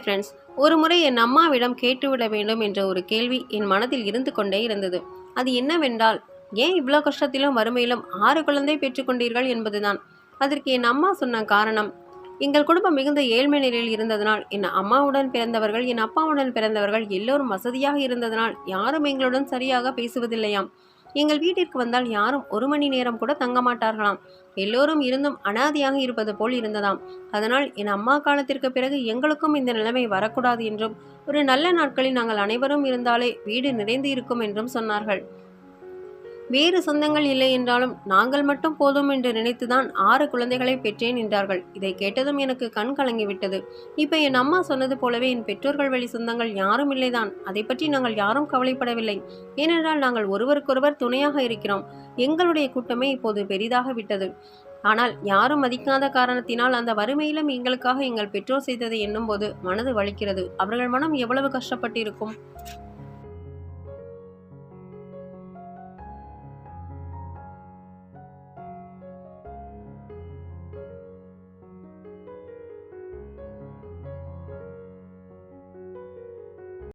Hi friends ஒரு முறை என் அம்மாவிடம் கேட்டுவிட வேண்டும் என்ற ஒரு கேள்வி என் மனதில் இருந்து கொண்டே இருந்தது. அது என்னவென்றால் ஏன் இவ்வளோ கஷ்டத்திலும் வறுமையிலும் ஆறு குழந்தை பெற்றுக்கொண்டீர்கள் என்பதுதான். அதற்கு என் அம்மா சொன்ன காரணம் எங்கள் குடும்பம் மிகுந்த ஏழ்மை நிலையில் இருந்ததனால் என் அம்மாவுடன் பிறந்தவர்கள் என் அப்பாவுடன் பிறந்தவர்கள் எல்லோரும் வசதியாக இருந்ததனால் யாரும் எங்களுடன் சரியாக பேசுவதில்லையாம். எங்கள் வீட்டிற்கு வந்தால் யாரும் ஒரு மணி நேரம் கூட தங்க மாட்டார்களாம். எல்லோரும் இருந்தும் அனாதையாக இருப்பது போல் இருந்ததாம். அதனால் என் அம்மா காலத்திற்கு பிறகு எங்களுக்கும் இந்த நிலைமை வரக்கூடாது என்றும் ஒரு நல்ல நாட்களில் நாங்கள் அனைவரும் இருந்தாலே வீடு நிறைந்து இருக்கும் என்றும் சொன்னார்கள். வேறு சொந்தங்கள் இல்லை என்றாலும் நாங்கள் மட்டும் போதும் என்று நினைத்துதான் ஆறு குழந்தைகளை பெற்றேன் என்றார்கள். இதை கேட்டதும் எனக்கு கண் கலங்கிவிட்டது. இப்போ என் அம்மா சொன்னது போலவே என் பெற்றோர்கள் வழி சொந்தங்கள் யாரும் இல்லைதான். அதை பற்றி நாங்கள் யாரும் கவலைப்படவில்லை. ஏனென்றால் நாங்கள் ஒருவருக்கொருவர் துணையாக இருக்கிறோம். எங்களுடைய கூட்டமே இப்போது பெரிதாக விட்டது. ஆனால் யாரும் மதிக்காத காரணத்தினால் அந்த வறுமையிலும் எங்களுக்காக எங்கள் பெற்றோர் செய்ததை எண்ணும்போது மனது வலிக்கிறது. அவர்கள் மனம் எவ்வளவு கஷ்டப்பட்டிருக்கும்?